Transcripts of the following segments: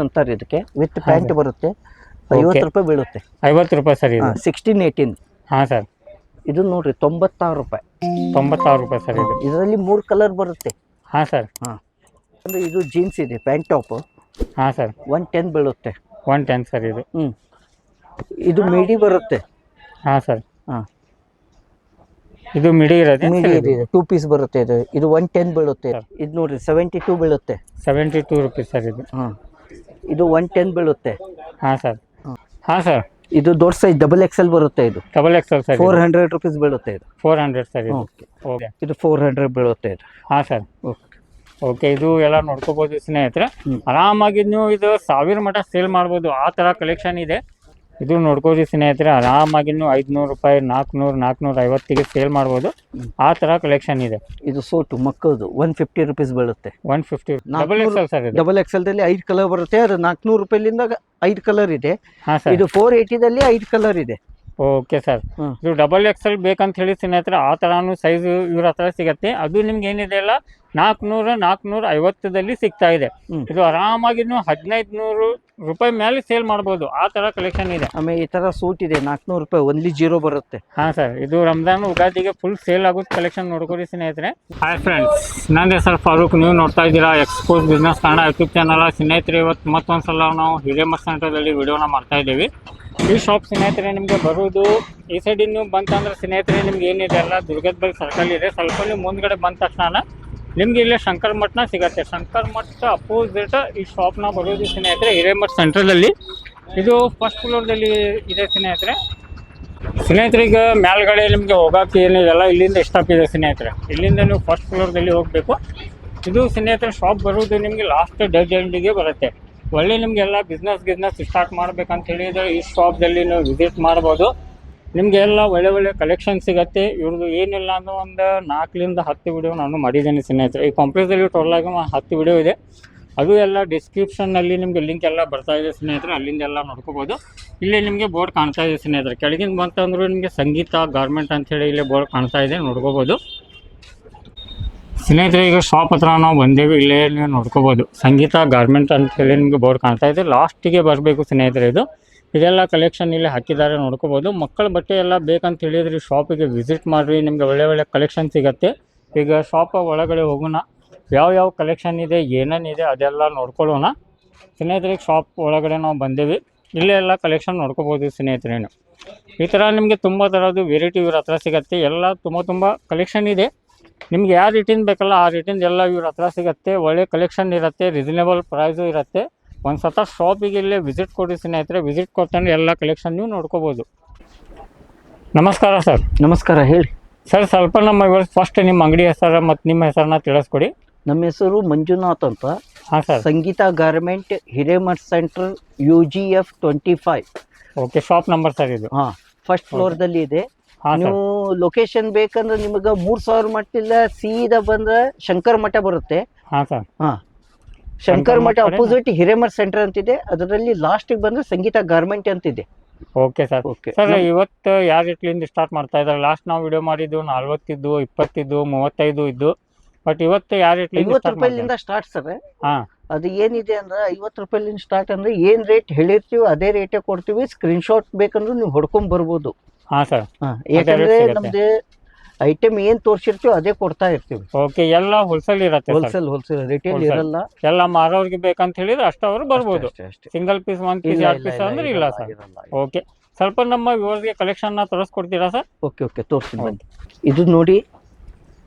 ಅಂತಾರೆ ಇದಕ್ಕೆ. With pant ಬರುತ್ತೆ. ಐವತ್ತು ರೂಪಾಯಿ ಬೀಳುತ್ತೆ. ಐವತ್ತು ರೂಪಾಯಿ ಸರಿ ಇದು? ಸಿಕ್ಸ್ಟೀನ್ ಏಯ್ಟೀನ್ ಹಾಂ ಸರ್. ಇದು ನೋಡ್ರಿ ತೊಂಬತ್ತಾರು ರೂಪಾಯಿ. ತೊಂಬತ್ತಾರು ರೂಪಾಯಿ ಸರಿ ಇದು. ಇದರಲ್ಲಿ ಮೂರು ಕಲರ್ ಬರುತ್ತೆ. ಹಾಂ ಸರ್. ಹಾಂ. ಅಂದರೆ ಇದು ಜೀನ್ಸ್ ಇದೆ ಪ್ಯಾಂಟ್ ಟಾಪು ಹಾಂ ಸರ್. ಒನ್ ಟೆನ್ ಬೀಳುತ್ತೆ. ಒನ್ ಟೆನ್ ಸರ್ ಇದು. ಹ್ಞೂ ಇದು ಮಿಡಿ ಬರುತ್ತೆ. ಹಾಂ ಸರ್. ಹಾಂ. ಇದು ಮಿಡಿ ಇರೋದು ಮಿಡಿ ಇದೆ ಟೂ ಪೀಸ್ ಬರುತ್ತೆ ಇದು. ಇದು ಒನ್ ಟೆನ್ ಬೀಳುತ್ತೆ. ಇದು ನೋಡ್ರಿ ಸೆವೆಂಟಿ ಟೂ ಬೀಳುತ್ತೆ. ಸೆವೆಂಟಿ ಟೂ ರುಪೀಸ್ ಸರ್ ಇದು. ಹಾಂ. ಇದು ಒನ್ ಟೆನ್ ಬೀಳುತ್ತೆ. ಹಾಂ ಸರ್. ಹಾಂ ಸರ್. ಇದು ದೊಡ್ಡ ಸೈಜ್ ಡಬಲ್ ಎಲ್ ಬರುತ್ತೆ ಇದು. Double XL sir four hundred rupees ಬೀಳುತ್ತೆ ಇದು. ಫೋರ್ ಹಂಡ್ರೆಡ್ ಸರ್ ಇದು. ಓಕೆ ಓಕೆ ಇದು ಫೋರ್ ಹಂಡ್ರೆಡ್ ಬೀಳುತ್ತೆ ಇದು. ಹಾಂ ಸರ್. ಓಕೆ ಓಕೆ ಇದು ಎಲ್ಲ ನೋಡ್ಕೋಬೋದು ಸ್ನೇಹಿತರೆ. ಆರಾಮಾಗಿ ನೀವು ಇದು ಸಾವಿರ ಮಠ ಸೇಲ್ ಮಾಡ್ಬೋದು. ಆ ಥರ ಕಲೆಕ್ಷನ್ ಇದೆ. ಇದು ನೋಡ್ಕೋರಿ ಸ್ನೇಹಿತರೆ ಆರಾಮಾಗಿ ಐದುನೂರು ರೂಪಾಯಿ ನಾಲ್ಕುನೂರು ನಾಲ್ಕುನೂರ ಐವತ್ತಿಗೆ ಸೇಲ್ ಮಾಡ್ಬೋದು. ಆ ಥರ ಕಲೆಕ್ಷನ್ ಇದೆ. ಇದು ಸೋಟು ಮಕ್ಕಳದು. ಒನ್ ಫಿಫ್ಟಿ ರುಪೀಸ್ ಬೀಳುತ್ತೆ. One fifty double X XL sir ಇದು. ಡಬಲ್ ಎಕ್ಸೆಲ್ದಲ್ಲಿ ಐದು ಕಲರ್ ಬರುತ್ತೆ. ಅದು ನಾಲ್ಕುನೂರು ರೂಪಾಯಿಲಿಂದ ಐದು ಕಲರ್ ಇದೆ. ಹಾಂ ಸರ್ ಇದು ಫೋರ್ ಏಯ್ಟಿದಲ್ಲಿ ಐದು ಕಲರ್ ಇದೆ. ಓಕೆ ಸರ್ ಹ್ಮ್. ಇದು ಡಬಲ್ ಎಕ್ಸೆಲ್ ಬೇಕಂತ ಹೇಳಿ ಸ್ನೇಹಿತರೆ ಆ ಥರನೂ ಸೈಜ್ ಇವ್ರ ಹತ್ರ ಸಿಗತ್ತೆ. ಅದು ನಿಮ್ಗೆ ಏನಿದೆ ಅಲ್ಲ ನಾಲ್ಕುನೂರ ನಾಲ್ಕುನೂರ ಐವತ್ತದಲ್ಲಿ ಸಿಗ್ತಾ ಇದೆ. ಇದು ಆರಾಮಾಗಿ ನೀವು ಹದಿನೈದು ನೂರು ರೂಪಾಯಿ ಮೇಲೆ ಸೇಲ್ ಮಾಡ್ಬೋದು. ಆ ಥರ ಕಲೆಕ್ಷನ್ ಇದೆ. ಆಮೇಲೆ ಈ ಥರ ಸೂಟ್ ಇದೆ. ನಾಲ್ಕುನೂರು ರೂಪಾಯಿ ಒನ್ಲಿ ಜೀರೋ ಬರುತ್ತೆ. ಹಾಂ ಸರ್ ಇದು ರಂಜಾನ್ ಉಗಾದಿಗೆ ಫುಲ್ ಸೇಲ್ ಆಗುತ್ತೆ ಕಲೆಕ್ಷನ್ ನೋಡ್ಕೊಡಿ ಸ್ನೇಹಿತರೆ. ಹಾಯ್ ಫ್ರೆಂಡ್ಸ್ ನನ್ನ ಸರ್ ಫಾರೂಕ್. ನೀವು ನೋಡ್ತಾ ಇದ್ದೀರಾ expose business Kannada YouTube channel ಸ್ನೇಹಿತರೆ ಇವತ್ತು ಮತ್ತೊಂದ್ಸಲ ನಾವು ಹಿರೇಮಠ ಸೆಂಟರ್ದಲ್ಲಿ ವಿಡಿಯೋನ ಮಾಡ್ತಾ ಇದ್ದೀವಿ. ಈ ಶಾಪ್ ಸ್ನೇಹಿತರೆ ನಿಮಗೆ ಬರೋದು ಈ ಸೈಡಿನ ನೀವು ಬಂತಂದ್ರೆ ಸ್ನೇಹಿತರೆ ನಿಮ್ಗೆ ಏನಿದೆ ಅಲ್ಲ ದುರ್ಗದ ಬಳಿ ಸರ್ಕಲ್ ಇದೆ. ಸ್ವಲ್ಪ ನೀವು ಮುಂದ್ಗಡೆ ಬಂದ ತಕ್ಷಣ ನಿಮ್ಗೆ ಇಲ್ಲೇ ಶಂಕರ್ ಮಠನ ಸಿಗತ್ತೆ. ಶಂಕರ್ ಮಠ ಅಪೋಸಿಟ್ ಈ ಶಾಪ್ನ ಬರೋದು ಸ್ನೇಹಿತರೆ, ಹಿರೇಮಠ ಸೆಂಟ್ರದಲ್ಲಿ ಇದು ಫಸ್ಟ್ ಫ್ಲೋರ್ದಲ್ಲಿ ಇದೆ ಸ್ನೇಹಿತರೆ. ಸ್ನೇಹಿತರೆ, ಈಗ ಮೇಲ್ಗಡೆ ನಿಮಗೆ ಹೋಗಕ್ಕೆ ಏನಿದೆಲ್ಲ ಇಲ್ಲಿಂದ ಸ್ಟಾಪ್ ಇದೆ ಸ್ನೇಹಿತರೆ. ಇಲ್ಲಿಂದ ನೀವು ಫಸ್ಟ್ ಫ್ಲೋರ್ದಲ್ಲಿ ಹೋಗಬೇಕು. ಇದು ಸ್ನೇಹಿತರೆ ಶಾಪ್ ಬರೋದು ನಿಮಗೆ ಲಾಸ್ಟ್ ಡೆಡ್ ಎಂಡಿಗೆ ಬರುತ್ತೆ. ಒಳ್ಳೆ ನಿಮಗೆಲ್ಲ ಬಿಸ್ನೆಸ್ ಗಿಸ್ನೆಸ್ ಸ್ಟಾರ್ಟ್ ಮಾಡ್ಬೇಕಂತ ಹೇಳಿದರೆ ಈ ಶಾಪ್ದಲ್ಲಿ ನೀವು ವಿಸಿಟ್ ಮಾಡ್ಬೋದು. ನಿಮಗೆ ಎಲ್ಲ ಒಳ್ಳೆ ಒಳ್ಳೆ ಕಲೆಕ್ಷನ್ ಸಿಗುತ್ತೆ. ಇವ್ರದ್ದು ಏನಿಲ್ಲ ಅಂದ್ರೆ ಒಂದು ನಾಲ್ಕರಿಂದ ಹತ್ತು ವಿಡಿಯೋ ನಾನು ಮಾಡಿದ್ದೇನೆ ಸ್ನೇಹಿತರೆ. ಈ ಕಾಂಪ್ಲೆಕ್ಸಲ್ಲಿ ಟೋಟಲ್ ಆಗಿ ಹತ್ತು ವಿಡಿಯೋ ಇದೆ. ಅದು ಎಲ್ಲ ಡಿಸ್ಕ್ರಿಪ್ಷನ್ನಲ್ಲಿ ನಿಮಗೆ ಲಿಂಕ್ ಎಲ್ಲ ಬರ್ತಾ ಇದೆ ಸ್ನೇಹಿತರೆ. ಅಲ್ಲಿಂದ ಎಲ್ಲ ನೋಡ್ಕೋಬೋದು. ಇಲ್ಲೇ ನಿಮಗೆ ಬೋರ್ಡ್ ಕಾಣ್ತಾ ಇದೆ ಸ್ನೇಹಿತರೆ. ಕೆಳಗಿಂದ ಬಂತಂದ್ರೆ ನಿಮಗೆ ಸಂಗೀತ ಗಾರ್ಮೆಂಟ್ ಅಂತೇಳಿ ಇಲ್ಲೇ ಬೋರ್ಡ್ ಕಾಣ್ತಾ ಇದೆ. ನೋಡ್ಕೋಬೋದು. ಸ್ನೇಹಿತರೆ, ಈಗ ಶಾಪ್ ಹತ್ರ ನಾವು ಬಂದೇವಿ. ಇಲ್ಲೇ ನೀವು ನೋಡ್ಕೋಬೋದು. ಸಂಗೀತ ಗಾರ್ಮೆಂಟ್ ಅಂತ ಹೇಳಿ ನಿಮಗೆ ಬೋರ್ಡ್ ಕಾಣ್ತಾ ಇದೆ. ಲಾಸ್ಟಿಗೆ ಬರಬೇಕು ಸ್ನೇಹಿತರೆ ಇದು. ಇದೆಲ್ಲ ಕಲೆಕ್ಷನ್ ಇಲ್ಲಿ ಹಾಕಿದ್ದಾರೆ, ನೋಡ್ಕೋಬೋದು. ಮಕ್ಕಳ ಬಟ್ಟೆ ಎಲ್ಲ ಬೇಕಂತ ಹೇಳಿದ್ರೆ ಶಾಪಿಗೆ ವಿಸಿಟ್ ಮಾಡಿರಿ, ನಿಮಗೆ ಒಳ್ಳೆ ಒಳ್ಳೆ ಕಲೆಕ್ಷನ್ ಸಿಗುತ್ತೆ. ಈಗ ಶಾಪ್ ಒಳಗಡೆ ಹೋಗೋಣ, ಯಾವ ಯಾವ ಕಲೆಕ್ಷನ್ ಇದೆ ಏನೇನಿದೆ ಅದೆಲ್ಲ ನೋಡ್ಕೊಳ್ಳೋಣ. ಸ್ನೇಹಿತರೆ ಶಾಪ್ ಒಳಗಡೆ ನಾವು ಬಂದೇವಿ. ಇಲ್ಲೇ ಎಲ್ಲ ಕಲೆಕ್ಷನ್ ನೋಡ್ಕೋಬೋದು ಸ್ನೇಹಿತರೆ ನೀವು. ಈ ಥರ ನಿಮಗೆ ತುಂಬ ಥರದ್ದು ವೆರೈಟಿ ಇವ್ರ ಹತ್ರ ಸಿಗುತ್ತೆ. ಎಲ್ಲ ತುಂಬ ತುಂಬ ಕಲೆಕ್ಷನ್ ಇದೆ. ನಿಮ್ಗೆ ಯಾವ ರೇಟಿಂದ ಬೇಕಲ್ಲ ಆ ರೇಟಿಂದ ಎಲ್ಲ ಇವ್ರ ಹತ್ರ ಸಿಗುತ್ತೆ. ಒಳ್ಳೆ ಕಲೆಕ್ಷನ್ ಇರುತ್ತೆ ರೀಸನೇಬಲ್ ಪ್ರೈಸು ಇರುತ್ತೆ. ಒಂದು ಸತ ಶಾಪಿಗೆ ಇಲ್ಲೇ ವಿಸಿಟ್ ಕೊಡಿ ಸ್ನೇಹಿತರೆ ವಿಸಿಟ್ ಕೊಡ್ತಾನೆ ಎಲ್ಲ ಕಲೆಕ್ಷನ್ ನೀವು ನೋಡ್ಕೋಬೋದು. ನಮಸ್ಕಾರ ಸರ್ ನಮಸ್ಕಾರ ಹೇಳಿ. ಸರ್ ಸ್ವಲ್ಪ ನಮ್ಮ ಇವಾಗ ಫಸ್ಟ್ ನಿಮ್ಮ ಅಂಗಡಿ ಹೆಸರು ಮತ್ತು ನಿಮ್ಮ ಹೆಸರನ್ನ ತಿಳಿಸ್ಕೊಡಿ. ನಮ್ಮ ಹೆಸರು ಮಂಜುನಾಥ್ ಅಂತ. ಹಾಂ sir Sangeetha garment Hiremath centre U G F twenty five okay shop number sir ಇದು. ಹಾಂ ಫಸ್ಟ್ ಫ್ಲೋರ್ದಲ್ಲಿ ಇದೆ. ನೀವು ಲೊಕೇಶನ್ ಬೇಕಂದ್ರೆ ನಿಮಗೆ ಮೂರು ಸಾವಿರ ಮಟ್ಟಿಲ್ಲ ಸೀದಾ ಬಂದ್ರೆ ಶಂಕರ ಮಠ ಬರುತ್ತೆ. ಹಾಂ ಸರ್ ಹಾಂ ಶಂಕರ್ ಮಠ? ಅಪೋಸಿಟ್ ಹಿರೇಮರ್ ಸೆಂಟರ್ ಅಂತಿದೆ. ಅದರಲ್ಲಿ ಲಾಸ್ಟಿಗೆ ಬಂದ್ರೆ ಸಂಗೀತ ಗಾರ್ಮೆಂಟ್ ಅಂತಿದೆ. ಓಕೆ ಸರ್ ಓಕೆ ಸರ್ ಇವತ್ತು ಯಾವ ರೇಟ್ಲಿಂದ ಸ್ಟಾರ್ಟ್ ಮಾಡ್ತಾ ಇದ್ದಾರೆ? ಲಾಸ್ಟ್ ನಾವು ವಿಡಿಯೋ ಮಾಡಿದ್ದು ನಲ್ವತ್ತಿದ್ದು ಇಪ್ಪತ್ತಿದ್ದು ಮೂವತ್ತೈದು ಇದ್ದು. ಬಟ್ ಇವತ್ತು ಯಾವ ರೇಟ್ಲಿಂದ ಐವತ್ತು ರೂಪಾಯಿಲಿಂದ ಸ್ಟಾರ್ಟ್ ಸರ್ ಹಾಂ. ಅದು ಏನಿದೆ ಅಂದ್ರೆ ಐವತ್ತು ರೂಪಾಯಿಲಿಂದ ಸ್ಟಾರ್ಟ್ ಅಂದ್ರೆ ಏನ್ ರೇಟ್ ಹೇಳಿರ್ತೀವಿ ಅದೇ ರೇಟೇ ಕೊಡ್ತೀವಿ. ಸ್ಕ್ರೀನ್ ಶಾಟ್ ಬೇಕಂದ್ರೆ ನೀವು ಹೊಡ್ಕೊಂಡ್ ಬರ್ಬೋದು. ಹಾ ಸರ್ ಯಾಕಂದ್ರೆ. ನಮ್ದು ಐಟಮ್ ಏನ್ ತೋರಿಸಿರ್ತೀವಿ ಅದೇ ಕೊಡ್ತಾ ಇರ್ತೀವಿ. ಓಕೆ ಎಲ್ಲ ಹೋಲ್ಸೇಲ್ ಇರತ್ತೆ ಹೋಲ್ಸೇಲ್ ಹೋಲ್ಸೇಲ್ ರಿಟೇಲ್ Wholesale. ಇರಲ್ಲ. ಎಲ್ಲ ಮಾರೋರಿಗೆ ಬೇಕಂತ ಹೇಳಿದ್ರೆ ಅಷ್ಟು ಅವರು ಬರ್ಬೋದು. ಅಷ್ಟೇ. ಸಿಂಗಲ್ ಪೀಸ್ ಒನ್ ಪೀಸ್ ಇಲ್ಲ, ಎರಡು ಇಲ್ಲ, ಪೀಸ್ ಇಲ್ಲ, ಅಂದ್ರೆ ಇರಲ್ಲ, ಇಲ್ಲ ಸರ್. ಇರಲ್ಲ. ಓಕೆ ಸ್ವಲ್ಪ ನಮ್ಮ ವ್ಯೂವರ್ಸ್ಗೆ ನ ತೋರಿಸ್ಕೊಡ್ತೀರಾ ಸರ್? ಓಕೆ ಓಕೆ ತೋರಿಸ್ತೀನಿ ಬನ್ನಿ. ಇದು ನೋಡಿ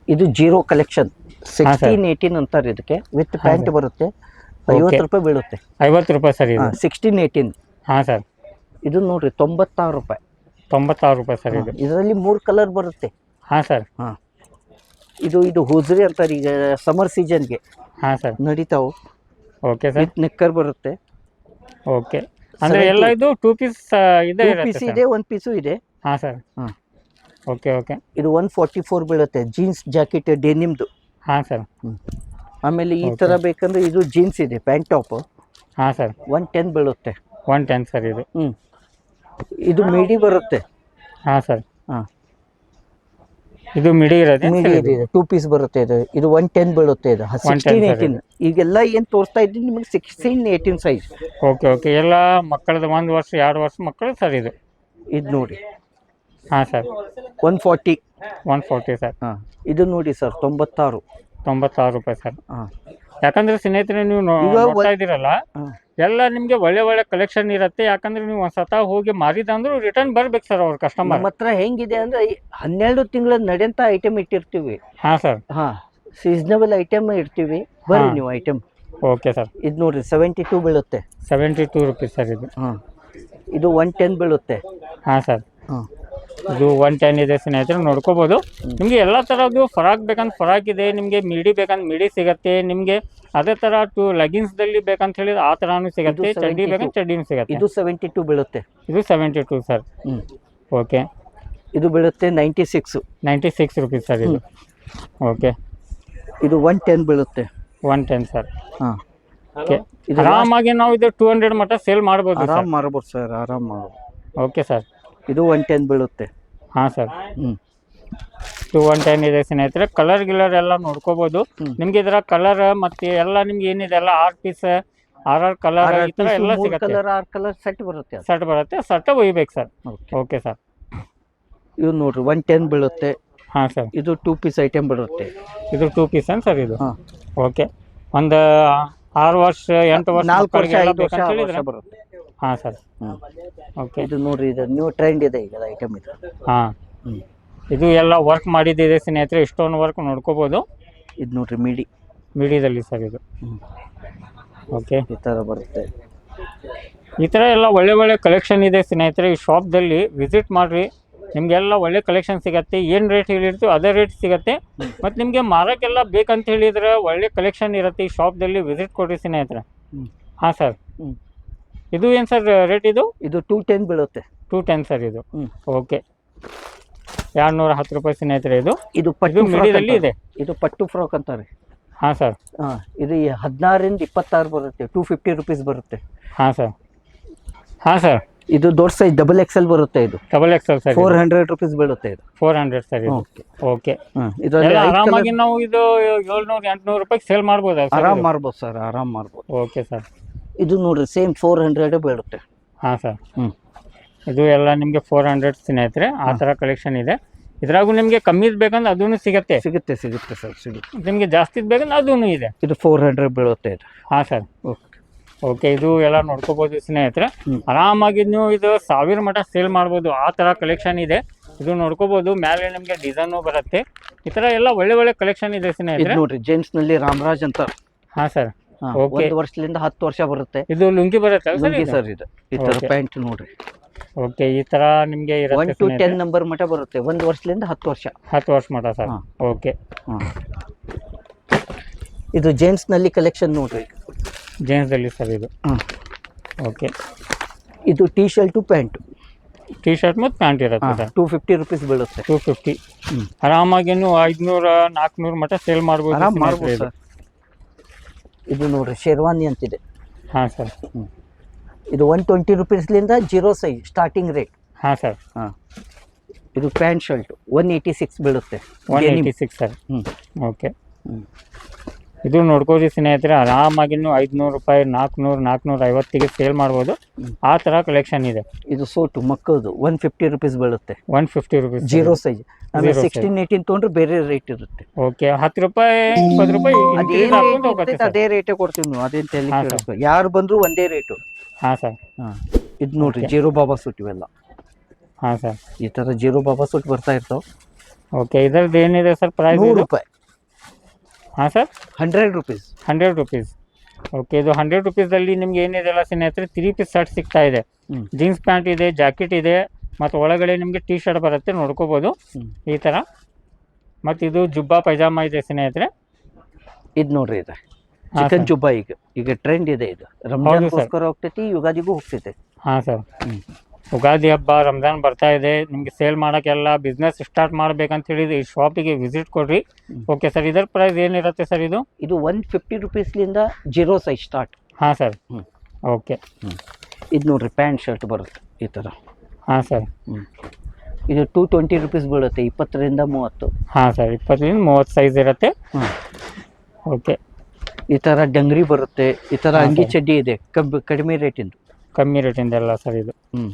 ಇದು ಜೀರೋ ಕಲೆಕ್ಷನ್ ಸಿಕ್ಸ್ಟೀನ್ ಏಯ್ಟೀನ್ ಅಂತಾರೆ ಇದಕ್ಕೆ. ವಿತ್ ಪ್ಯಾಂಟ್ ಬರುತ್ತೆ. ಐವತ್ತು ರೂಪಾಯಿ ಬೀಳುತ್ತೆ. ಐವತ್ತು ರೂಪಾಯಿ ಸರ್ ಇದು. ಸಿಕ್ಸ್ಟೀನ್ ಏಯ್ಟೀನ್ ಹಾಂ ಸರ್. ಇದು ನೋಡ್ರಿ ತೊಂಬತ್ತಾರು ರೂಪಾಯಿ. ತೊಂಬತ್ತಾರು ರೂಪಾಯಿ ಸರ್ ಇದು. ಇದರಲ್ಲಿ ಮೂರು ಕಲರ್ ಬರುತ್ತೆ. ಹಾಂ ಸರ್. ಹಾಂ. ಇದು ಇದು ಹುಜ್ರಿ ಅಂತಾರೆ ಈಗ ಸಮರ್ ಸೀಸನ್ಗೆ ಹಾಂ sir. ನಡೀತಾವು. Okay sir. With knicker ಬರುತ್ತೆ. ಓಕೆ. ಅಂದ್ರೆ ಎಲ್ಲ ಇದು ಟೂ ಪೀಸ್ ಇದೆ ಪೀಸ್ ಇದೆ ಒಂದು ಪೀಸು ಇದೆ. ಹಾಂ ಸರ್. ಹಾಂ. Okay okay. ಇದು ಒನ್ ಫಾರ್ಟಿ ಫೋರ್ ಬೀಳುತ್ತೆ ಜೀನ್ಸ್ ಜಾಕೆಟ್ ಡೆನಿಮ್ದು ಹಾಂ ಸರ್. ಆಮೇಲೆ ಈ. ಥರ ಬೇಕಂದ್ರೆ ಇದು ಜೀನ್ಸ್ ಇದೆ ಪ್ಯಾಂಟ್ ಟಾಪ್ ಹಾಂ ಸರ್. ಒನ್ ಟೆನ್ ಬೀಳುತ್ತೆ. ಒನ್ ಟೆನ್ ಸರ್ ಇದು. ಹ್ಞೂ ಇದು ಮಿಡಿ ಬರುತ್ತೆ. ಹಾಂ ಸರ್. ಹಾಂ. ಇದು ಮಿಡಿ ಇರೋದೇ ಟೂ ಪೀಸ್ ಬರುತ್ತೆ ಇದು. ಇದು ಒನ್ ಟೆನ್ ಬೀಳುತ್ತೆ ಇದು. ಸಿಕ್ಸ್ಟೀನ್ ಏಯ್ಟೀನ್ ಈಗೆಲ್ಲ ಏನು ತೋರಿಸ್ತಾ ಇದ್ದೀನಿ ನಿಮಗೆ? Sixteen eighteen size okay okay ಎಲ್ಲ ಮಕ್ಕಳದು ಒಂದು ವರ್ಷ ಎರಡು ವರ್ಷ ಮಕ್ಕಳು ಸರ್ ಇದು. ಇದು ನೋಡಿ. ಹಾಂ sir. One forty one forty sir. ಹಾಂ ಇದು ನೋಡಿ ಸರ್ ತೊಂಬತ್ತಾರು. ತೊಂಬತ್ತಾರು ರೂಪಾಯಿ ಸರ್. ಹಾಂ. ಯಾಕಂದ್ರೆ ಸ್ನೇಹಿತರೆ ನೀವು ನೋಡ್ತಾ ಇದ್ದೀರಲ್ಲ? ಎಲ್ಲ ನಿಮಗೆ ಒಳ್ಳೆ ಒಳ್ಳೆ ಕಲೆಕ್ಷನ್ ಇರುತ್ತೆ. ಯಾಕಂದ್ರೆ ನೀವು ಒಂದು ಸತ ಹೋಗಿ ಮಾರಿದಂದ್ರೂ ರಿಟರ್ನ್ ಬರ್ಬೇಕು ಸರ್ ಅವ್ರ ಕಸ್ಟಮರ್ ನಮ್ಮ ಹತ್ರ ಹೆಂಗಿದೆ ಅಂದ್ರೆ ಈ ಹನ್ನೆರಡು ತಿಂಗಳ ನಡೆಯಂತ ಐಟಮ್ ಇಟ್ಟಿರ್ತೀವಿ. ಹಾ ಸರ್ ಹಾ ಸೀಸನಬಲ್ ಐಟಮ್ ಇರ್ತೀವಿ ಬರ್ರಿ ಹಾ. ನೀವು ಐಟಮ್ ಓಕೆ ಸರ್ ಇದು ನೋಡ್ರಿ ಸೆವೆಂಟಿ ಟೂ ಬೀಳುತ್ತೆ. ಸೆವೆಂಟಿ ಟೂ ರುಪೀಸ್ ಸರ್ ಇದು. ಹಾ. ಇದು ಒನ್ ಟೆನ್ ಬೀಳುತ್ತೆ. ಹಾ ಸರ್ ಹಾ. ಇದು ಒನ್ ಟೆನ್ ಇದೆ ಸ್ನೇಹಿತರೆ ನೋಡ್ಕೋಬೋದು. ನಿಮಗೆ ಎಲ್ಲ ಥರದ್ದು ಫರಾಕ್ ಬೇಕಂತ ಫರಾಕ್ ಇದೆ ನಿಮಗೆ ಮಿಡಿ ಬೇಕಂತ ಮಿಡಿ ಸಿಗತ್ತೆ ನಿಮಗೆ ಅದೇ ಥರ ಟು ಲೆಗಿನ್ಸ್ದಲ್ಲಿ ಬೇಕಂತ ಹೇಳಿದ್ರೆ ಆ ಥರನೂ ಸಿಗತ್ತೆ ಚಡ್ಡಿ 72. ಬೇಕಂತ ಚಡ್ಡಿನೂ ಸಿಗತ್ತೆ. ಇದು ಸೆವೆಂಟಿ ಟೂ ಬೀಳುತ್ತೆ. ಇದು ಸೆವೆಂಟಿ ಟೂ ಸರ್ ಓಕೆ ಇದು ಬೀಳುತ್ತೆ ninety six ninety six rupees sir ಇದು ಓಕೆ ಇದು ಒನ್ ಟೆನ್ ಬೀಳುತ್ತೆ. ಒನ್ ಟೆನ್ ಸರ್ ಹಾಂ. ಓಕೆ ಆರಾಮಾಗಿ ನಾವು ಇದು ಟೂ ಹಂಡ್ರೆಡ್ ಮಟ್ಟ ಸೇಲ್ ಮಾಡ್ಬೋದು ಸರ್ ಆರಾಮ್ ಮಾಡ್ಬೋದು ಸರ್ ಆರಾಮ್ ಮಾಡ್ಬೋದು. ಓಕೆ ಸರ್ ಇದು ಒನ್ ಟೆನ್ ಬೀಳುತ್ತೆ. ಹಾಂ ಸರ್. ಹ್ಞೂ ಟೂ ಒನ್ ಟೆನ್ ಇದೆ ಸ್ನೇಹಿತರೆ. ಕಲರ್ ಗಿಲರ್ ಎಲ್ಲ ನೋಡ್ಕೋಬೋದು. ನಿಮ್ಗೆ ಇದರ ಕಲರ್ ಮತ್ತೆ ಎಲ್ಲ ನಿಮ್ಗೆ ಏನಿದೆ ಎಲ್ಲ ಆರ್ ಪೀಸ್ ಆರ್ ಆರ್ ಕಲರ್ ಈ ಥರ ಎಲ್ಲ ಸಿಗುತ್ತೆ. ಕಲರ್ ಆರು ಕಲರ್ ಸೆಟ್ ಬರುತ್ತೆ ಅದು. ಸಟ್ ಬರುತ್ತೆ. ಸಟ್ ಒಯ್ಬೇಕು ಸರ್. Okay okay sir. ಇದು ನೋಡ್ರಿ ಒನ್ ಟೆನ್ ಬೀಳುತ್ತೆ. ಹಾಂ ಸರ್. ಇದು ಟೂ ಪೀಸ್ ಐಟಮ್ ಬರುತ್ತೆ ಇದು ಟೂ ಪೀಸ್ ಅನ್ ಸರ್ ಇದು? ಹಾ. ಓಕೆ ಒಂದು ಆರು ವರ್ಷ ಎಂಟು ವರ್ಷ ನಾಲ್ಕು ವರ್ಷ ಮಕ್ಕಳಿಗೆಲ್ಲ ಐದು ವರ್ಷ ಬೇಕಂತ ಆರು ಹೇಳಿದ್ರೆ? ವರ್ಷ ಬರುತ್ತೆ. ಹಾಂ ಸರ್. ಹ್ಮ್. ಓಕೆ. ಇದು ನೋಡ್ರಿ ಇದು ನ್ಯೂ ಟ್ರೆಂಡ್ ಇದೆ ಈಗ ಐಟಮ್ ಇದು. ಹಾಂ. ಹ್ಮ್. ಇದು ಎಲ್ಲ ವರ್ಕ್ ಮಾಡಿದ್ದಿದೆ ಸ್ನೇಹಿತರೆ ಇಷ್ಟೊಂದು ವರ್ಕ್ ನೋಡ್ಕೋಬೋದು. ಇದು ನೋಡ್ರಿ ಮಿಡಿ ಮೀಡಿಯದಲ್ಲಿ ಸರ್ ಇದು. ಹ್ಮ್. ಓಕೆ. ಈ ಥರ ಬರುತ್ತೆ. ಈ ಥರ ಎಲ್ಲ ಒಳ್ಳೆ ಒಳ್ಳೆ ಕಲೆಕ್ಷನ್ ಇದೆ ಸ್ನೇಹಿತರೆ ಈ ಶಾಪ್ದಲ್ಲಿ ವಿಸಿಟ್ ಮಾಡಿರಿ. ನಿಮಗೆಲ್ಲ ಒಳ್ಳೆ ಕಲೆಕ್ಷನ್ ಸಿಗತ್ತೆ ಏನು ರೇಟ್ ಹೇಳಿರ್ತೀವಿ ಅದೇ ರೇಟ್ ಸಿಗತ್ತೆ. ಮತ್ತು ನಿಮಗೆ ಮಾರೋಕ್ಕೆಲ್ಲ ಬೇಕಂತ ಹೇಳಿದ್ರೆ ಒಳ್ಳೆ ಕಲೆಕ್ಷನ್ ಇರುತ್ತೆ ಈ ಶಾಪ್ದಲ್ಲಿ ವಿಸಿಟ್ ಕೊಡಿರಿ ಸ್ನೇಹಿತರೆ. ಹ್ಮ್. ಹಾಂ ಸರ್. ಹ್ಮ್. ಇದು ಏನು ಸರ್ ರೇಟ್ ಇದು? ಇದು ಟೂ ಟೆನ್ ಬೀಳುತ್ತೆ. ಟೂ ಟೆನ್ ಸರ್ ಇದು. ಓಕೆ ಎರಡು ನೂರ ಹತ್ತು ರೂಪಾಯಿ ಸ್ನೇಹಿತರೆ ಇದು. ಇದು ಇದು ಪಟ್ಟು ಮಿಡಿಯಲ್ಲಿ ಇದೆ. ಇದು ಪಟ್ಟು ಫ್ರಾಕ್ ಅಂತಾರೆ. ಹಾಂ ಸರ್. ಹಾಂ ಇದು ಈ ಹದಿನಾರರಿಂದ ಇಪ್ಪತ್ತಾರು ಬರುತ್ತೆ. ಟೂ ಫಿಫ್ಟಿ ರುಪೀಸ್ ಬರುತ್ತೆ. ಹಾಂ ಸರ್. ಹಾಂ ಸರ್. ಇದು ದೊಡ್ಡ ಸೈಜ್ ಡಬಲ್ ಎಲ್ ಬರುತ್ತೆ ಇದು. Double XL sir four hundred rupees ಬೀಳುತ್ತೆ ಇದು. ಫೋರ್ ಹಂಡ್ರೆಡ್ ಸರ್ ಇದು. ಓಕೆ ಓಕೆ ಎಲ್ಲ ಆರಾಮಾಗಿ ನಾವು ಇದು ಏಳ್ನೂರು ಎಂಟುನೂರು ರೂಪಾಯಿಗೆ ಸೇಲ್ ಮಾಡ್ಬೋದು ಆರಾಮ್ ಮಾಡ್ಬೋದು ಸರ್ ಆರಾಮ್ ಮಾಡ್ಬೋದು. Okay sir. ಇದು ನೋಡ್ರಿ ಸೇಮ್ ಫೋರ್ ಹಂಡ್ರೆಡ್ ಬೀಳುತ್ತೆ. ಹಾಂ ಸರ್. ಹ್ಞೂ ಇದು ಎಲ್ಲ ನಿಮಗೆ ಫೋರ್ ಹಂಡ್ರೆಡ್ ಸ್ನೇಹಿತರೆ ಆ ಥರ ಕಲೆಕ್ಷನ್ ಇದೆ. ಇದ್ರಾಗೂ ನಿಮಗೆ ಕಮ್ಮಿ ಬೇಕಂದ್ರೆ ಅದೂ ಸಿಗುತ್ತೆ. ಸಿಗುತ್ತೆ ಸಿಗುತ್ತೆ ಸರ್ ಸಿಗುತ್ತೆ. ನಿಮಗೆ ಜಾಸ್ತಿ ಬೇಕಂದ್ರೆ ಅದೂ ಇದೆ. ಇದು ಫೋರ್ ಹಂಡ್ರೆಡ್ ಬೀಳುತ್ತೆ ಇದು. ಹಾಂ ಸರ್. ಓಕೆ. ಓಕೆ ಇದು ಎಲ್ಲ ನೋಡ್ಕೋಬೋದು ಸ್ನೇಹಿತರೆ. ಆರಾಮಾಗಿ ನೀವು ಇದು ಸಾವಿರ ಮಠ ಸೇಲ್ ಮಾಡ್ಬೋದು ಆ ಥರ ಕಲೆಕ್ಷನ್ ಇದೆ. ಇದು ನೋಡ್ಕೋಬೋದು ಮೇಲೆ ನಿಮಗೆ ಡಿಸೈನು ಬರುತ್ತೆ. ಈ ಥರ ಎಲ್ಲ ಒಳ್ಳೆ ಒಳ್ಳೆ ಕಲೆಕ್ಷನ್ ಇದೆ ಸ್ನೇಹಿತರೆ. ನೋಡಿರಿ ಜೇಮ್ಸ್ನಲ್ಲಿ ರಾಮರಾಜ್ ಅಂತ. ಹಾಂ ಸರ್. Okay. ಒಂದು ವರ್ಷದಿಂದ ಹತ್ತು ವರ್ಷ ಬರುತ್ತೆ ಇದು ಲುಂಗಿ ಬರುತ್ತೆ ಸರ್ ಲುಂಗಿ ಇದು? ಸರ್ ಇದು ಈ ತರ Okay. ಪ್ಯಾಂಟ್ ನೋಡ್ರಿ ಓಕೆ ಈ ತರ ನಿಮ್ಗೆ ಒನ್ ಟು. ಟೆನ್ ನಂಬರ್ ಮಟ ಬರುತ್ತೆ ಒಂದು ವರ್ಷದಿಂದ ಹತ್ತು ವರ್ಷ ಹತ್ತು ವರ್ಷ ಮಟ ಸರ್ ಹಾ. ಓಕೆ ಹಾ. ಇದು ಜೇಮ್ಸ್ನಲ್ಲಿ ಕಲೆಕ್ಷನ್ ನೋಡ್ರಿ ಜೇನ್ಸಲ್ಲಿ ಸರ್ ಇದು ಹಾ. ಓಕೆ ಇದು T shirt pant T shirt ಮತ್ತು ಪ್ಯಾಂಟ್ ಇರುತ್ತೆ ಸರ್ ಟೂ ಫಿಫ್ಟಿ ರುಪೀಸ್ ಬೀಳುತ್ತೆ ಟೂ ಫಿಫ್ಟಿ ಹ್ಮ್. ಆರಾಮಾಗಿ ಐದ್ನೂರ ನಾಲ್ಕುನೂರು ಮಟ್ಟ ಸೇಲ್ ಮಾಡ್ಬೋದು ಆರಾಮ್ ಮಾಡ್ಬೋದು ಸರ್ ಇದು ನೋಡ್ರಿ ಶೇರ್ವಾನಿ ಅಂತಿದೆ. ಹಾಂ ಸರ್. ಇದು ಒನ್ ಟ್ವೆಂಟಿ ರುಪೀಸ್ಲಿಂದ ಜೀರೋ ಸೈಜ್ ಸ್ಟಾರ್ಟಿಂಗ್ ರೇಟ್ ಹಾಂ ಸರ್. ಹಾಂ. ಇದು pant shirt one eighty six ಬೀಳುತ್ತೆ. ಒನ್. Eighty six sir. ಹ್ಞೂ ಓಕೆ ಹ್ಞೂ ಇದು ನೋಡ್ಕೋರಿ ಸ್ನೇಹಿತರೆ ಆರಾಮಾಗಿ ನೀವು ಐದುನೂರು ರೂಪಾಯಿ ನಾಲ್ಕುನೂರು ನಾಲ್ಕುನೂರ ಐವತ್ತಿಗೆ ಸೇಲ್ ಮಾಡ್ಬೋದು. ಆ ಥರ ಕಲೆಕ್ಷನ್ ಇದೆ. ಇದು ಸೋಟು ಮಕ್ಕಳದು ಒನ್ ಫಿಫ್ಟಿ ರುಪೀಸ್ ಬೀಳುತ್ತೆ. One fifty rupees zero size ಆಮೇಲೆ size. ಸಿಕ್ಸ್ಟೀನ್ ಏಯ್ಟೀನ್ ತೊಗೊಂಡ್ರೆ ಬೇರೆ ರೇಟ್ ಇರುತ್ತೆ. ಓಕೆ ಹತ್ತು ರೂಪಾಯಿ ಇಪ್ಪತ್ತು ರೂಪಾಯಿ ಅದೇ ರೇಟೇ ಕೊಡ್ತೀವಿ ನೀವು ಅದೇನು ತಲೆ ಯಾರು ಬಂದರೂ ಒಂದೇ ರೇಟು ಹಾಂ ಸರ್. ಹಾಂ ಇದು ನೋಡ್ರಿ ಜೀರೋ ಬಾಬಾ ಸೂಟ್ ಇವೆಲ್ಲ. ಹಾಂ ಸರ್. ಈ ಥರ ಜೀರೋ ಬಾಬಾ ಸೂಟ್ ಬರ್ತಾ ಇರ್ತಾವೆ. ಓಕೆ ಇದರದ್ದು ಏನಿದೆ ಸರ್ ಪ್ರೈಸ್ ನೂರು ರೂಪಾಯಿ. ಹಾಂ sir? Hundred rupees. Hundred rupees. Okay ಇದು ಹಂಡ್ರೆಡ್ ರುಪೀಸಲ್ಲಿ ನಿಮ್ಗೆ ಏನಿದೆ ಎಲ್ಲ ಸ್ನೇಹಿತರೆ ತ್ರೀ ಪೀಸ್ ಶರ್ಟ್ ಸಿಗ್ತಾ ಇದೆ. ಜೀನ್ಸ್ ಪ್ಯಾಂಟ್ ಇದೆ ಜಾಕೆಟ್ ಇದೆ ಮತ್ತು ಒಳಗಡೆ ನಿಮಗೆ ಟೀ ಶರ್ಟ್ ಬರುತ್ತೆ ನೋಡ್ಕೋಬೋದು. ಈ ಥರ ಮತ್ತು ಇದು ಜುಬ್ಬಾ ಪೈಜಾಮ ಇದೆ ಸ್ನೇಹಿತರೆ. ಇದು ನೋಡ್ರಿ ಇದು. ಚಿಕನ್. ಜುಬ್ಬಾ ಈಗ. ಈಗ ಟ್ರೆಂಡ್ ಇದೆ ಇದು. ರಂಜಾನ್ಗೋಸ್ಕರ ಹೋಗ್ತೈತಿ ಯುಗಾದಿಗೂ ಹೋಗ್ತೈತೆ. ಹಾಂ ಸರ್. ಉಗಾದಿ ಹಬ್ಬ ರಂಜಾನ್ ಬರ್ತಾ ಇದೆ. ನಿಮಗೆ ಸೇಲ್ ಮಾಡೋಕ್ಕೆಲ್ಲ ಬಿಸ್ನೆಸ್ ಸ್ಟಾರ್ಟ್ ಮಾಡ್ಬೇಕಂತ ಹೇಳಿದ್ರೆ ಈ ಶಾಪಿಗೆ ವಿಸಿಟ್ ಕೊಡ್ರಿ. ಓಕೆ ಸರ್ ಇದರ ಪ್ರೈಸ್ ಏನಿರುತ್ತೆ ಸರ್ ಇದು? ಇದು ಒನ್ ಫಿಫ್ಟಿ ರುಪೀಸ್ಲಿಂದ ಜೀರೋ ಸೈಜ್ ಸ್ಟಾರ್ಟ್ ಹಾಂ ಸರ್. ಓಕೆ ಇದು ನೋಡ್ರಿ ಪ್ಯಾಂಟ್ ಶರ್ಟ್ ಬರುತ್ತೆ ಈ ಥರ ಹಾಂ ಸರ್ ಹ್ಞೂ ಇದು ಟೂ ಟ್ವೆಂಟಿ ರುಪೀಸ್ ಬೀಳುತ್ತೆ ಇಪ್ಪತ್ತರಿಂದ ಮೂವತ್ತು. ಹಾಂ ಸರ್ ಇಪ್ಪತ್ತರಿಂದ ಮೂವತ್ತು ಸೈಜ್ ಇರುತ್ತೆ. ಓಕೆ ಈ ಥರ ಡಂಗ್ರಿ ಬರುತ್ತೆ ಈ ಥರ ಅಂಗಿ ಚಡ್ಡಿ ಇದೆ ಕಬ್ಬು ಕಡಿಮೆ ರೇಟಿಂದು ಕಮ್ಮಿ ರೇಟಿಂದೆಲ್ಲ ಸರ್ ಇದು. ಹ್ಞೂ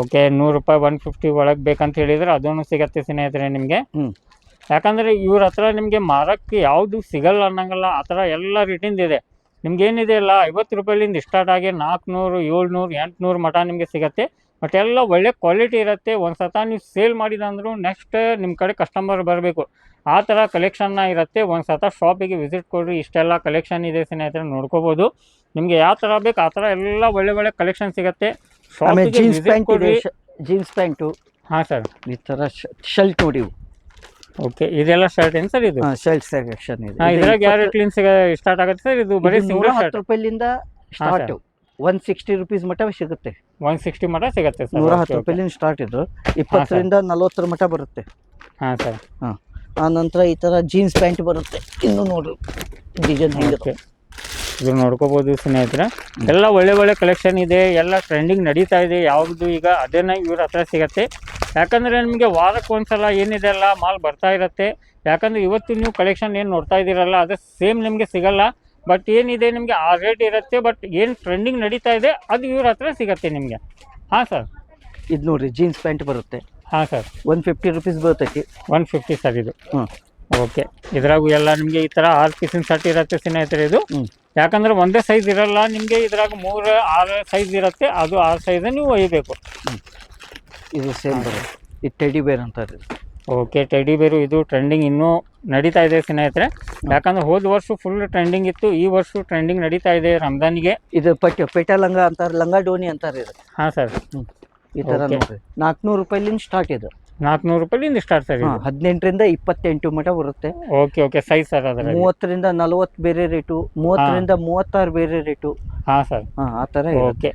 ಓಕೆ ನೂರು ರೂಪಾಯಿ ಒನ್ ಫಿಫ್ಟಿ ಒಳಗೆ ಬೇಕಂತ ಹೇಳಿದ್ರೆ ಅದೂ ಸಿಗತ್ತೆ ಸ್ನೇಹಿತರೆ ನಿಮಗೆ. ಹ್ಞೂ ಯಾಕಂದರೆ ಇವ್ರ ಹತ್ರ ನಿಮಗೆ ಮಾರಕ್ಕೆ ಯಾವುದು ಸಿಗಲ್ಲ ಅನ್ನಂಗಲ್ಲ ಆ ಥರ ಎಲ್ಲ ರೇಟಿಂದ ಇದೆ. ನಿಮ್ಗೆ ಏನಿದೆ ಅಲ್ಲ ಐವತ್ತು ರೂಪಾಯಿಲಿಂದ ಸ್ಟಾರ್ಟ್ ಆಗಿ ನಾಲ್ಕುನೂರು ಏಳ್ನೂರು ಎಂಟುನೂರು ಮಠ ನಿಮಗೆ ಸಿಗತ್ತೆ. ಬಟ್ ಎಲ್ಲ ಒಳ್ಳೆ ಕ್ವಾಲಿಟಿ ಇರುತ್ತೆ. ಒಂದು ಸತ ನೀವು ಸೇಲ್ ಮಾಡಿದಂದ್ರೂ ನೆಕ್ಸ್ಟ್ ನಿಮ್ಮ ಕಡೆ ಕಸ್ಟಮರ್ ಬರಬೇಕು. ಆ ಥರ ಕಲೆಕ್ಷನ್ನ ಇರುತ್ತೆ. ಒಂದು ಸತ ಶಾಪಿಗೆ ವಿಸಿಟ್ ಕೊಡ್ರಿ. ಇಷ್ಟೆಲ್ಲ ಕಲೆಕ್ಷನ್ ಇದೆ ಸ್ನೇಹಿತರೆ ನೋಡ್ಕೋಬೋದು. ನಿಮಗೆ ಯಾವ ಥರ ಬೇಕು ಆ ಥರ ಎಲ್ಲ ಒಳ್ಳೆ ಒಳ್ಳೆ ಕಲೆಕ್ಷನ್ ಸಿಗುತ್ತೆ. ಶಾಪಿಗೆ ಜೀನ್ಸ್ ವಿಸಿಟ್ ಪ್ಯಾಂಟ್ ಕೊಡ್ರಿ. Jeans pant. ಹಾಂ ಸರ್. ಈ ಥರ ಶರ್ಟ್ ನೋಡಿ ಓಕೆ ಇದೆಲ್ಲ ಶರ್ಟ್ ಏನು ಸರ್ ಇದು? ಶರ್ಟ್ ಸೆಲೆಕ್ಷನ್ ಇದೆ. ಇದ್ರಾಗ ಯಾವ ಕ್ಲೀನ್ ರೇಟ್ಲಿಂದ ಸಿಗ ಸ್ಟಾರ್ಟ್ ಆಗುತ್ತೆ ಸರ್? ಇದು ಬರೀ ಸಿಂಗಲ್ ಹತ್ತು ರೂಪಾಯಿಲಿಂದ ಸ್ಟಾರ್ಟ್ ಒನ್ ಸಿಕ್ಸ್ಟಿ ರುಪೀಸ್ ಮಟ್ಟ ಸಿಗುತ್ತೆ. ಒನ್ ಸಿಕ್ಸ್ಟಿ ಮಟ್ಟ ಸಿಗುತ್ತೆ ಸರ್. ನೂರ ಹತ್ತು ರೂಪಾಯಿಲಿಂದ ಸ್ಟಾರ್ಟ್ ಇದು. ಇಪ್ಪತ್ತರಿಂದ ನಲವತ್ತರ ಮಟ್ಟ ಬರುತ್ತೆ. ಹಾಂ ಸರ್. ಹಾಂ. ಆ ನಂತರ ಈ ಥರ ಜೀನ್ಸ್ ಪ್ಯಾಂಟ್ ಬರುತ್ತೆ. ಇನ್ನು ನೋಡು ಡಿಸೈನ್ ಹೆಂಗೆ ಇದು ನೋಡ್ಕೋಬೋದು ಸ್ನೇಹಿತರೆ. ಎಲ್ಲ ಒಳ್ಳೆ ಒಳ್ಳೆ ಕಲೆಕ್ಷನ್ ಇದೆ ಎಲ್ಲ ಟ್ರೆಂಡಿಂಗ್ ನಡೀತಾ ಇದೆ. ಯಾವುದು ಈಗ ಅದೇನ ಇವ್ರ ಹತ್ರ ಸಿಗತ್ತೆ. ಯಾಕಂದರೆ ನಿಮಗೆ ವಾರಕ್ಕೆ ಒಂದ್ಸಲ ಏನಿದೆ ಅಲ್ಲ ಮಾಲ್ ಬರ್ತಾ ಇರುತ್ತೆ. ಯಾಕಂದರೆ ಇವತ್ತು ನೀವು ಕಲೆಕ್ಷನ್ ಏನು ನೋಡ್ತಾ ಇದ್ದೀರಲ್ಲ ಅದು ಸೇಮ್ ನಿಮಗೆ ಸಿಗಲ್ಲ. ಬಟ್ ಏನಿದೆ ನಿಮಗೆ ಆ ರೇಟ್ ಇರುತ್ತೆ ಬಟ್ ಏನು ಟ್ರೆಂಡಿಂಗ್ ನಡೀತಾ ಇದೆ ಅದು ಇವ್ರ ಹತ್ರ ಸಿಗತ್ತೆ ನಿಮಗೆ. ಹಾಂ ಸರ್ ಇದು ನೋಡ್ರಿ ಜೀನ್ಸ್ ಪ್ಯಾಂಟ್ ಬರುತ್ತೆ. ಹಾಂ ಸರ್. ಒನ್ ಫಿಫ್ಟಿ ರುಪೀಸ್ ಬರ್ತೈತಿ ಒನ್ ಫಿಫ್ಟಿ ಸರ್ ಇದು. ಹ್ಞೂ ಓಕೆ ಇದ್ರಾಗೂ ಎಲ್ಲ ನಿಮಗೆ ಈ ಥರ ಆರು ಪೀಸಿನ ಸೆಟ್ ಇರುತ್ತೆ ಸ್ನೇಹಿತರೆ ಇದು. ಹ್ಞೂ ಯಾಕಂದ್ರೆ ಒಂದೇ ಸೈಜ್ ಇರಲ್ಲ ನಿಮಗೆ ಇದ್ರಾಗ ಮೂರು ಆರು ಸೈಜ್ ಇರುತ್ತೆ ಅದು ಆರು ಸೈಜ್ ನೀವು ಒಯ್ಯಬೇಕು. ಇದು ಸೇಮ್ ಬರುತ್ತೆ. ಇದು ಟೆಡಿ ಬೇರ್ ಅಂತಾರೆ. ಓಕೆ ಟೆಡಿ ಬೇರು ಇದು ಟ್ರೆಂಡಿಂಗ್ ಇನ್ನೂ ನಡೀತಾ ಇದೆ ಸ್ನೇಹಿತರೆ. ಯಾಕಂದ್ರೆ ಹೋದ ವರ್ಷ ಫುಲ್ ಟ್ರೆಂಡಿಂಗ್ ಇತ್ತು ಈ ವರ್ಷ ಟ್ರೆಂಡಿಂಗ್ ನಡೀತಾ ಇದೆ ರಂಜಾನಿಗೆ ಇದು ಪಟ್ಟಿ ಪೇಟ ಲಂಗ ಅಂತಾರೆ ಲಂಗ ಡೋನಿ ಅಂತಾರೆ ಇದು. ಹಾಂ ಸರ್. ಹ್ಞೂ ಈ ತರ. ನೋಡ್ರಿ. ನಾಲ್ಕುನೂರು ರೂಪಾಯಿಲಿಂದ ಸ್ಟಾರ್ಟ್ ಇದು. ನಾಲ್ಕುನೂರು ರೂಪಾಯಿಲಿಂದ ಸ್ಟಾರ್ಟ್ ಸರ್ ಹಾಂ ಹದಿನೆಂಟರಿಂದ ಇಪ್ಪತ್ತೆಂಟು ಮಟ ಬರುತ್ತೆ. ಓಕೆ ಓಕೆ ಸೈಜ್ ಸರ್ ಅದ್ರ ಮೂವತ್ತರಿಂದ ನಲವತ್ತು ಬೇರೆ ರೇಟು ಮೂವತ್ತರಿಂದ ಮೂವತ್ತಾರು ಬೇರೆ ರೇಟು. ಹಾ ಸರ್. ಹಾ ಆ ತರ ಓಕೆ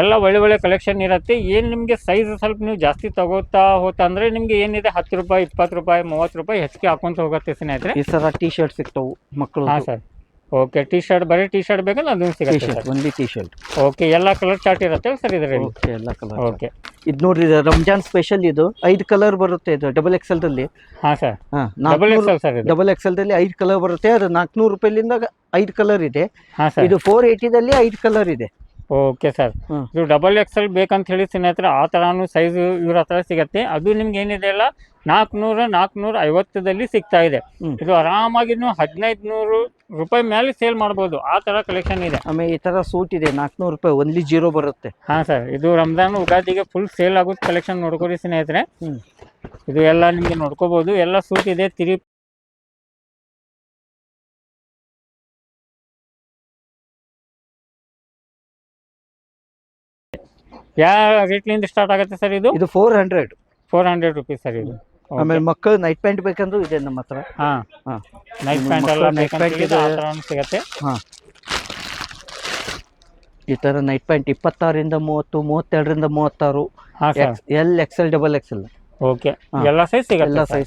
ಎಲ್ಲ ಒಳ್ಳೆ ಒಳ್ಳೆ ಕಲೆಕ್ಷನ್ ಇರುತ್ತೆ. ಏನು ನಿಮಗೆ ಸೈಜ್ ಸ್ವಲ್ಪ ನೀವು ಜಾಸ್ತಿ ತಗೋತಾ ಹೋತ ಅಂದ್ರೆ ನಿಮಗೆ ಏನಿದೆ? ಹತ್ತು ರೂಪಾಯಿ ಇಪ್ಪತ್ತು ರೂಪಾಯಿ ಮೂವತ್ತು ರೂಪಾಯಿ ಹೆಚ್ಚಿಗೆ ಹಾಕೊಂತ ಹೋಗುತ್ತೆ ಸ್ನೇಹಿತರೆ. ಈ ಸರ ಟಿ ಶರ್ಟ್ ಸಿಗ್ತಾವು ಮಕ್ಕಳು ಹಾ ಸರ್. ಓಕೆ ಟಿ ಶರ್ಟ್ ಬರೀ ಟಿ ಶರ್ಟ್ ಬೇಕಲ್ಲ ಅದನ್ನು ಟೀ ಸಿಗುತ್ತೆ shirt T only T shirt okay ಎಲ್ಲ ಕಲರ್ ಚಾರ್ಟ್ ಇರುತ್ತೆ ಸರ್ ಇದರಲ್ಲಿ? ಓಕೆ ಎಲ್ಲ ಕಲರ್ ಓಕೆ ಇದು ನೋಡಿ ಇದು ರಂಜಾನ್ ಸ್ಪೆಷಲ್ ಇದು. ಐದು ಕಲರ್ ಬರುತ್ತೆ ಇದು ಡಬಲ್ ಎಕ್ಸೆಲ್ ದಲ್ಲಿ. ಹಾಂ ಸರ್. ಹಾಂ ಡಬಲ್ ಎಕ್ಸೆಲ್ ಸರ್ ಇದು. ಡಬಲ್ ಎಕ್ಸೆಲ್ ದಲ್ಲಿ ಐದು ಕಲರ್ ಬರುತ್ತೆ ಅದು ನಾಲ್ಕುನೂರು ರೂಪಾಯಿಲಿಂದ ಐದು ಕಲರ್ ಇದೆ. ಹಾಂ ಸರ್. ಇದು ಫೋರ್ ಏಯ್ಟಿದಲ್ಲಿ ಐದು ಕಲರ್ ಇದೆ. Okay sir. ಹ್ಮ್. ಇದು ಡಬಲ್ ಎಕ್ಸೆಲ್ ಬೇಕಂತ ಹೇಳಿ ಸ್ನೇಹಿತರೆ ಆ ಥರನೂ ಸೈಜ್ ಇವ್ರ ಹತ್ರ ಸಿಗುತ್ತೆ. ಅದು ನಿಮ್ಗೆ ಏನಿದೆ ಅಲ್ಲ ನಾಲ್ಕುನೂರ ನಾಲ್ಕುನೂರ ಐವತ್ತದಲ್ಲಿ ಸಿಗ್ತಾ ಇದೆ. ಹ್ಮ್. ಇದು ಆರಾಮಾಗಿ ನೀವು ಹದಿನೈದು ನೂರು ರೂಪಾಯಿ ಮೇಲೆ ಸೇಲ್ ಮಾಡ್ಬೋದು. ಆ ತರ ಕಲೆಕ್ಷನ್ ಇದೆ. ಆಮೇಲೆ ಈ ತರ ಸೂಟ್ ಇದೆ. ನಾಲ್ಕುನೂರು ರೂಪಾಯಿ ಒನ್ಲಿ ಜೀರೋ ಬರುತ್ತೆ. ಹಾ ಸರ್ ಇದು ರಂಜಾನ್ ಉಗಾದಿಗೆ ಫುಲ್ ಸೇಲ್ ಆಗುತ್ತೆ ಕಲೆಕ್ಷನ್ ನೋಡ್ಕೊರಿ ಸ್ನೇಹಿತರೆ. ಇದು ಎಲ್ಲ ನಿಮಗೆ ನೋಡ್ಕೋಬಹುದು ಎಲ್ಲ ಸೂಟ್ ಇದೆ. ತಿರಿ ಯಾವ ರೇಟ್ಲಿಂದ ಸ್ಟಾರ್ಟ್ ಆಗುತ್ತೆ ಸರ್ ಇದು? ಇದು four hundred four hundred rupees sir ಇದು. ಆಮೇಲೆ ಮಕ್ಕಳು ನೈಟ್ ಪ್ಯಾಂಟ್ ಬೇಕಂದ್ರೂ ಇದೆ ನಮ್ಮ ಹತ್ರ. ಹಾ. ಹಾಂ. ನೈಟ್ ಪ್ಯಾಂಟ್ ಎಲ್ಲ ನೈಟ್ ಪ್ಯಾಂಟ್ ಇದೆ. ಸಿಗುತ್ತೆ. ಹಾಂ. ಈ ತರ ನೈಟ್ ಪ್ಯಾಂಟ್ ಇಪ್ಪತ್ತಾರರಿಂದ ಮೂವತ್ತು ಮೂವತ್ತೆರಡರಿಂದ ಮೂವತ್ತಾರು L X L XL double XL okay. ಎಲ್ಲ ಸೈಜ್ ಎಲ್ಲ ಸೈಜ್